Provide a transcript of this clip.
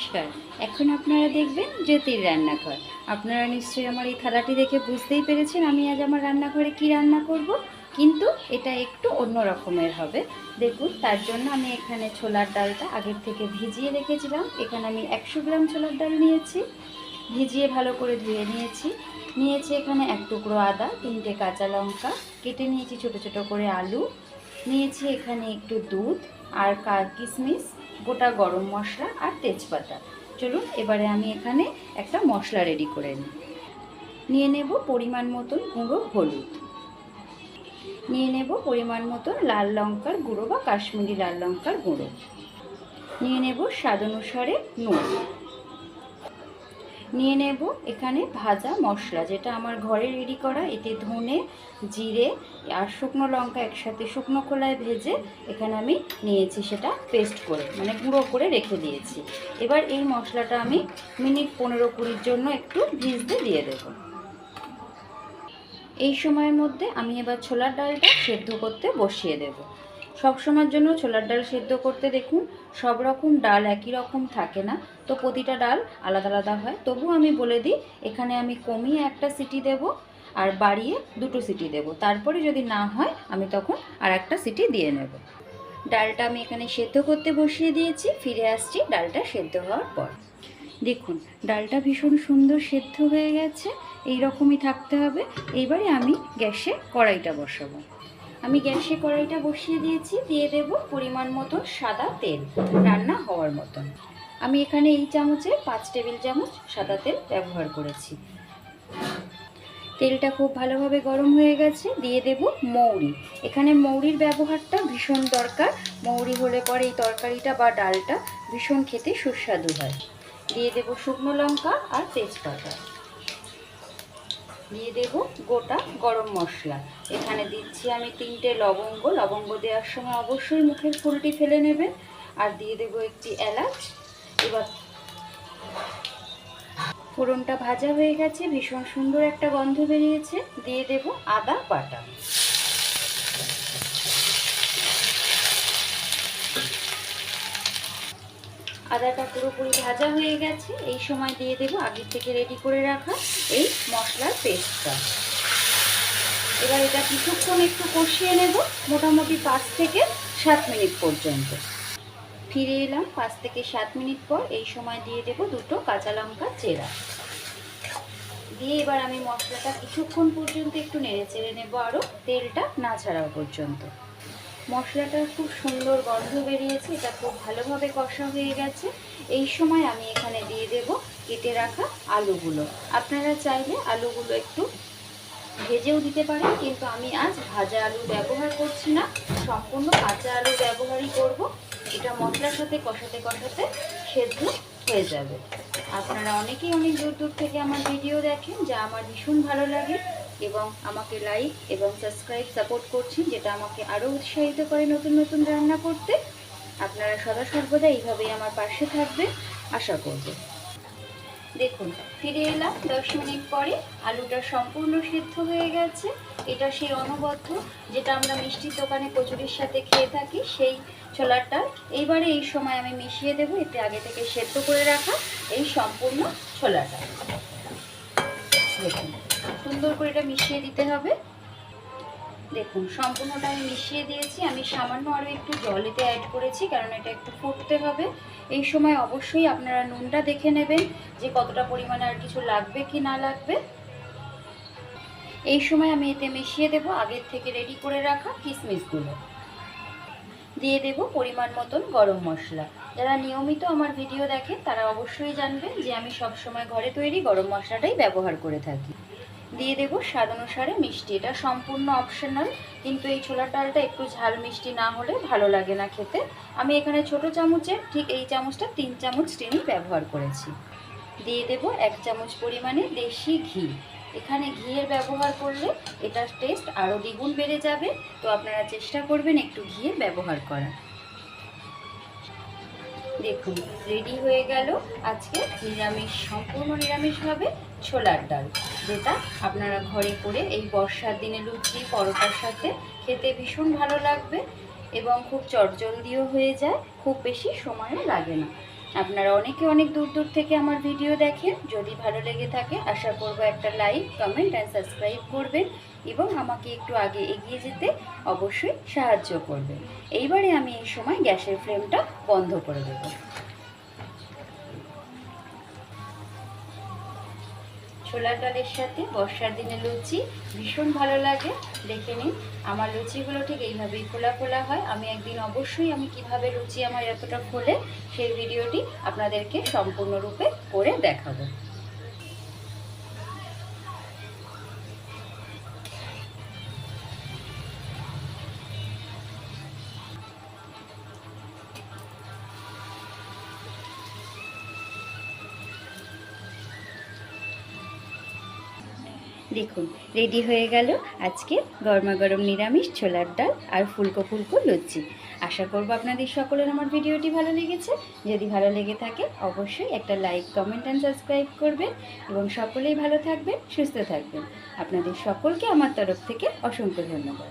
নমস্কার। এখন আপনারা দেখবেন জ্যোতির রান্নাঘর। আপনারা নিশ্চয়ই আমার এই থালাটি দেখে বুঝতেই পেরেছেন আমি আজ আমার রান্নাঘরে কি রান্না করব। কিন্তু এটা একটু অন্য রকমের হবে। দেখুন, তার জন্য আমি এখানে ছোলার ডালটা আগের থেকে ভিজিয়ে রেখেছিলাম। এখানে আমি একশো গ্রাম ছোলার ডাল নিয়েছি। ভিজিয়ে ভালো করে ধুয়ে নিয়েছি। নিয়েছি এখানে এক টুকরো আদা, তিনটে কাঁচা লঙ্কা, কেটে নিয়েছি ছোট ছোট করে আলু। নিয়েছি এখানে একটু দুধ আর কিশমিশ। গোটা গরম মশলা আর তেজপাতা। চলুন, এবারে আমি এখানে একটা মশলা রেডি করে নিই। নিয়ে নেব পরিমাণ মতন গুঁড়ো হলুদ। নিয়ে নেব পরিমাণ মতন লাল লঙ্কার গুঁড়ো বা কাশ্মীরি লাল লঙ্কার গুঁড়ো। নিয়ে নেব স্বাদ অনুসারে নুন। নিয়ে নেব এখানে ভাজা মশলা, যেটা আমার ঘরে রেডি করা। এতে ধনে, জিরে আর শুকনো লঙ্কা একসাথে শুকনো খোলায় ভেজে এখানে আমি নিয়েছি সেটা পেস্ট করে মানে গুঁড়ো করে রেখে দিয়েছি। এবার এই মশলাটা আমি মিনিট পনেরো কুড়ির জন্য একটু ভিজতে দিয়ে দেব। এই সময়ের মধ্যে আমি এবার ছোলার ডালটা সেদ্ধ করতে বসিয়ে দেব। সব সময়ের জন্য ছোলার ডাল সেদ্ধ করতে দেখুন, সব রকম ডাল একই রকম থাকে না। তো প্রতিটা ডাল আলাদা আলাদা হয়। তবু আমি বলে দিই, এখানে আমি কমিয়ে একটা সিটি দেব আর বাড়িয়ে দুটো সিটি দেব। তারপরে যদি না হয়, আমি তখন আর একটা সিটি দিয়ে নেব। ডালটা আমি এখানে সেদ্ধ করতে বসিয়ে দিয়েছি, ফিরে আসছি ডালটা সেদ্ধ হওয়ার পর। দেখুন, ডালটা ভীষণ সুন্দর সেদ্ধ হয়ে গেছে এই রকমই থাকতে হবে। এইবারে আমি গ্যাসে কড়াইটা বসাবো। আমি গ্যাসে কড়াইটা বসিয়ে দিয়েছি, দিয়ে দেব পরিমাণ মতো সাদা তেল, রান্না হওয়ার মতন। আমি এখানে এই চামচে পাঁচ টেবিল চামচ সাদা তেল ব্যবহার করেছি। তেলটা খুব ভালোভাবে গরম হয়ে গেছে, দিয়ে দেব মৌরি। এখানে মৌরির ব্যবহারটা ভীষণ দরকার। মৌরি হলে পরে এই তরকারিটা বা ডালটা ভীষণ খেতে সুস্বাদু হয়। দিয়ে দেব শুকনো লঙ্কা আর তেজপাতা। দিয়ে দেব গোটা গরম মশলা। এখানে দিচ্ছি আমি তিনটে লবঙ্গ। লবঙ্গ দেওয়ার সময় অবশ্যই মুখের ফুলটি ফেলে নেবেন। আর দিয়ে দেব একটি এলাচ। এবার ফোড়নটা ভাজা হয়ে গেছে, ভীষণ সুন্দর একটা গন্ধ বেরিয়েছে। দিয়ে দেব আদা বাটা। আদাটা পুরোপুরি ভাজা হয়ে গেছে। এই সময় দিয়ে দেব আগের থেকে রেডি করে রাখা এই মশলার পেস্টটা। এবার এটা কিছুক্ষণ একটু কষিয়ে নেব, মোটামুটি পাঁচ থেকে সাত মিনিট পর্যন্ত। ফিরে এলাম পাঁচ থেকে সাত মিনিট পর, এই সময় দিয়ে দেব দুটো কাঁচা লঙ্কা চেরা। দিয়ে এবার আমি মশলাটা কিছুক্ষণ পর্যন্ত একটু নেড়ে চেড়ে নেব আরও তেলটা না ছাড়াও পর্যন্ত। মশলাটার খুব সুন্দর গন্ধ বেরিয়েছে, এটা খুব ভালোভাবে কষা হয়ে গেছে। এই সময় আমি এখানে দিয়ে দেব কেটে রাখা আলুগুলো। আপনারা চাইলে আলুগুলো একটু ভেজেও দিতে পারেন, কিন্তু আমি আজ ভাজা আলু ব্যবহার করছি না, সম্পূর্ণ কাঁচা আলু ব্যবহারই করব। এটা মশলার সাথে কষাতে কষাতে সেদ্ধ হয়ে যাবে। আপনারা অনেকেই অনেক দূর দূর থেকে আমার ভিডিও দেখেন, যা আমার ভীষণ ভালো লাগে। এবং আমাকে লাইক এবং সাবস্ক্রাইব সাপোর্ট করছেন, যেটা আমাকে আরও উৎসাহিত করে নতুন নতুন রান্না করতে। আপনারা সদা সর্বদা এইভাবেই আমার পাশে থাকবেন, আশা করব। দেখুন, ফিরে এলাম দশ মিনিট পরে, আলুটা সম্পূর্ণ সিদ্ধ হয়ে গেছে। এটা সেই অনবদ্য, যেটা আমরা মিষ্টির দোকানে কচুরির সাথে খেয়ে থাকি, সেই ছোলাটা। এইবারে এই সময় আমি মিশিয়ে দেবো, এতে আগে থেকে সেদ্ধ করে রাখা এই সম্পূর্ণ ছোলাটা। দেখুন। সুন্দর করে এটা মিশিয়ে দিতে হবে। দেখুন, সম্পূর্ণটা আমি মিশিয়ে দিয়েছি। আমি সামান্য আরও একটু জল এতে অ্যাড করেছি, কারণ এটা একটু ফুটতে হবে। এই সময় অবশ্যই আপনারা নুনটা দেখে নেবেন যে কতটা পরিমাণে আর কিছু লাগবে কি না লাগবে। এই সময় আমি এতে মিশিয়ে দেব আগের থেকে রেডি করে রাখা কিশমিশগুলো দিয়ে দেব পরিমাণ মতন গরম মশলা। যারা নিয়মিত আমার ভিডিও দেখেন, তারা অবশ্যই জানবেন যে আমি সব সময় ঘরে তৈরি গরম মশলাটাই ব্যবহার করে থাকি। দিয়ে দেবো স্বাদ অনুসারে মিষ্টি। এটা সম্পূর্ণ অপশনাল কিন্তু এই ছোলার ডালটা একটু ঝাল মিষ্টি না হলে ভালো লাগে না খেতে। আমি এখানে ছোট চামচে ঠিক এই চামচটা তিন চামচ চিনি ব্যবহার করেছি। দিয়ে দেব এক চামচ পরিমাণে দেশি ঘি। এখানে ঘিয়ের ব্যবহার করলে এটার টেস্ট আরও দ্বিগুণ বেড়ে যাবে। তো আপনারা চেষ্টা করবেন একটু ঘিয়ের ব্যবহার করা দেখুন রেডি হয়ে গেল। আজকে নিরামিষ, সম্পূর্ণ নিরামিষভাবে ছোলার ডাল, যেটা আপনারা ঘরে করে এই বর্ষার দিনে লুচি, পরোটার সাথে খেতে ভীষণ ভালো লাগবে এবং খুব চটজলদিও হয়ে যায়, খুব বেশি সময়ও লাগে না। আপনারা অনেকে অনেক দূর দূর থেকে আমার ভিডিও দেখেন, যদি ভালো লেগে থাকে আশা করব একটা লাইক, কমেন্ট অ্যান্ড সাবস্ক্রাইব করবেন এবং আমাকে একটু আগে এগিয়ে যেতে অবশ্যই সাহায্য করবেন। এইবারে আমি এই সময় গ্যাসের ফ্লেমটা বন্ধ করে দেবো। ছোলার ডালের সাথে বর্ষার দিনে লুচি ভীষণ ভালো লাগে, দেখে নিন। আমার লুচিগুলো ঠিক এইভাবেই খোলা খোলা হয়। আমি একদিন অবশ্যই আমি কীভাবে লুচি আমার এতটা খোলে সেই ভিডিওটি আপনাদেরকে সম্পূর্ণরূপে করে দেখাবো। দেখুন রেডি হয়ে গেল আজকে গরমা গরম নিরামিষ ছোলার ডাল আর ফুলকো ফুলকো লুচি। আশা করব আপনাদের সকলের আমার ভিডিওটি ভালো লেগেছে। যদি ভালো লেগে থাকে, অবশ্যই একটা লাইক কমেন্ট অ্যান্ড সাবস্ক্রাইব করবেন এবং সকলেই ভালো থাকবেন, সুস্থ থাকবেন। আপনাদের সকলকে আমার তরফ থেকে অসংখ্য ধন্যবাদ।